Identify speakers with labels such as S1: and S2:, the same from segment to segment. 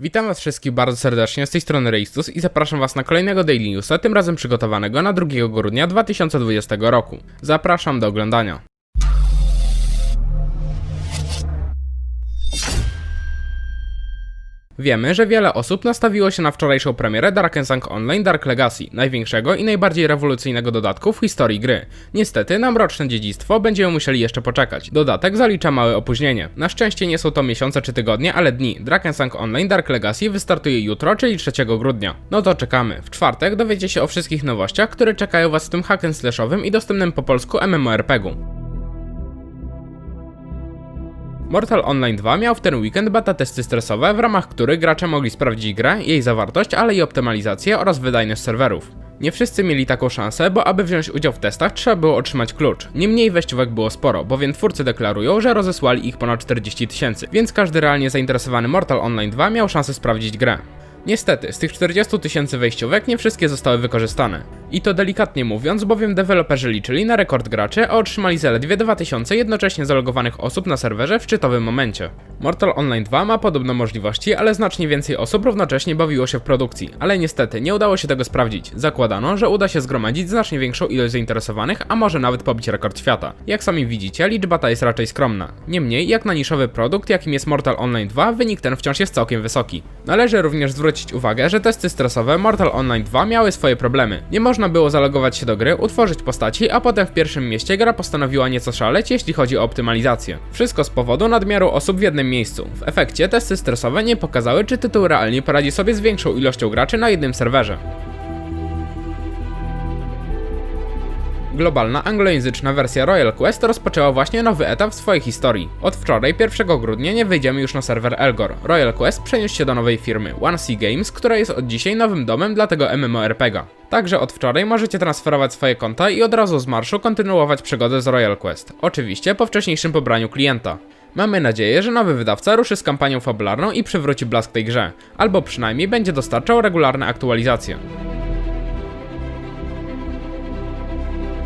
S1: Witam was wszystkich bardzo serdecznie, z tej strony Reistus i zapraszam was na kolejnego Daily Newsa, tym razem przygotowanego na 2 grudnia 2020 roku. Zapraszam do oglądania. Wiemy, że wiele osób nastawiło się na wczorajszą premierę Dark Sang Online Dark Legacy, największego i najbardziej rewolucyjnego dodatku w historii gry. Niestety na mroczne dziedzictwo będziemy musieli jeszcze poczekać. Dodatek zalicza małe opóźnienie. Na szczęście nie są to miesiące czy tygodnie, ale dni. Dark Sang Online Dark Legacy wystartuje jutro, czyli 3 grudnia. No to czekamy. W czwartek dowiecie się o wszystkich nowościach, które czekają was w tym hack and slashowym i dostępnym po polsku MMORPG-u. Mortal Online 2 miał w ten weekend beta testy stresowe, w ramach których gracze mogli sprawdzić grę, jej zawartość, ale i optymalizację oraz wydajność serwerów. Nie wszyscy mieli taką szansę, bo aby wziąć udział w testach trzeba było otrzymać klucz. Niemniej wejściówek było sporo, bowiem twórcy deklarują, że rozesłali ich ponad 40 tysięcy, więc każdy realnie zainteresowany Mortal Online 2 miał szansę sprawdzić grę. Niestety, z tych 40 tysięcy wejściówek nie wszystkie zostały wykorzystane. I to delikatnie mówiąc, bowiem deweloperzy liczyli na rekord graczy, a otrzymali zaledwie 2000 jednocześnie zalogowanych osób na serwerze w szczytowym momencie. Mortal Online 2 ma podobne możliwości, ale znacznie więcej osób równocześnie bawiło się w produkcji, ale niestety nie udało się tego sprawdzić. Zakładano, że uda się zgromadzić znacznie większą ilość zainteresowanych, a może nawet pobić rekord świata. Jak sami widzicie, liczba ta jest raczej skromna. Niemniej, jak na niszowy produkt, jakim jest Mortal Online 2, wynik ten wciąż jest całkiem wysoki. Należy również zwrócić uwagę, że testy stresowe Mortal Online 2 miały swoje problemy. Nie można było zalogować się do gry, utworzyć postaci, a potem w pierwszym mieście gra postanowiła nieco szaleć, jeśli chodzi o optymalizację. Wszystko z powodu nadmiaru osób w jednym miejscu. W efekcie testy stresowe nie pokazały, czy tytuł realnie poradzi sobie z większą ilością graczy na jednym serwerze. Globalna anglojęzyczna wersja Royal Quest rozpoczęła właśnie nowy etap w swojej historii. Od wczoraj, 1 grudnia, nie wyjdziemy już na serwer Elgor. Royal Quest przeniósł się do nowej firmy, One Sea Games, która jest od dzisiaj nowym domem dla tego MMORPG'a. Także od wczoraj możecie transferować swoje konta i od razu z marszu kontynuować przygodę z Royal Quest. Oczywiście po wcześniejszym pobraniu klienta. Mamy nadzieję, że nowy wydawca ruszy z kampanią fabularną i przywróci blask tej grze, albo przynajmniej będzie dostarczał regularne aktualizacje.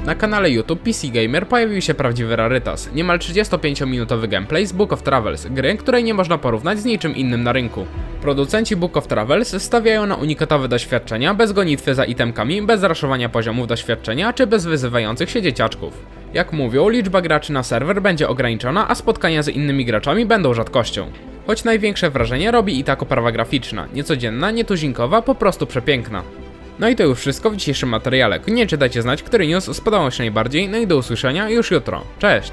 S1: Na kanale YouTube PC Gamer pojawił się prawdziwy rarytas, niemal 35-minutowy gameplay z Book of Travels, gry, której nie można porównać z niczym innym na rynku. Producenci Book of Travels stawiają na unikatowe doświadczenia bez gonitwy za itemkami, bez raszowania poziomów doświadczenia czy bez wyzywających się dzieciaczków. Jak mówią, liczba graczy na serwer będzie ograniczona, a spotkania z innymi graczami będą rzadkością. Choć największe wrażenie robi i tak oprawa graficzna, niecodzienna, nietuzinkowa, po prostu przepiękna. No i to już wszystko w dzisiejszym materiale. Koniecznie dajcie znać, który news spodobał się najbardziej, no i do usłyszenia już jutro. Cześć!